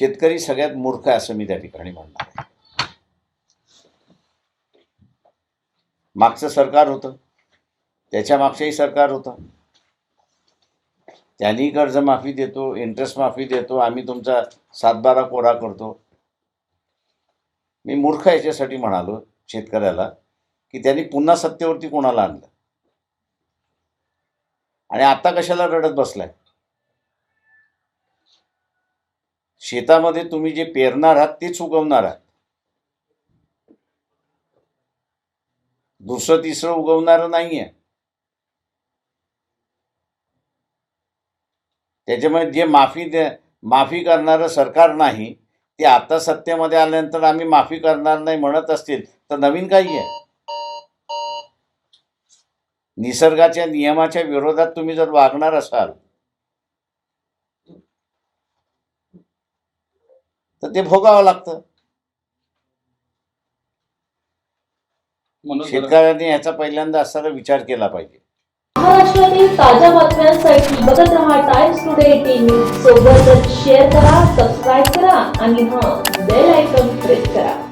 शेतकरी सगळ्यात मूर्ख आहे असं मी त्या ठिकाणी म्हणणार आहे. मागचं सरकार होतं. त्याच्या मागचंही सरकार होतं. त्यांनी कर्जमाफी देतो इंटरेस्ट माफी देतो आम्ही तुमचा सातबारा कोरा करतो. मी मूर्ख याच्यासाठी म्हणालो शेतकऱ्याला की त्यांनी पुन्हा सत्तेवरती कोणाला आणलं? आणि आता कशाला रडत बसलाय? शेतामध्ये तुम्ही जे पेरणार आहात तेच उगवणार आहात. दुसरं तिसरं उगवणार नाहीये. त्याच्यामुळे जे माफी दे माफी करणारं सरकार नाही ते आता सत्तेमध्ये आल्यानंतर आम्ही माफी करणार नाही म्हणत असतील तर नवीन काही आहे. निसर्गाच्या नियमाच्या विरोधात तुम्ही जर वागणार असाल तर ते भोगावं लागतं. शेतकऱ्यांनी ह्याचा पहिल्यांदा असताना विचार केला पाहिजे. महाराष्ट्रातील ताज्या बातम्यांसाठी बघत रहा टाइम्स टुडे न्यूज सोबतच शेअर करा सबस्क्राईब करा आणि हां बेल आयकॉन प्रेस करा.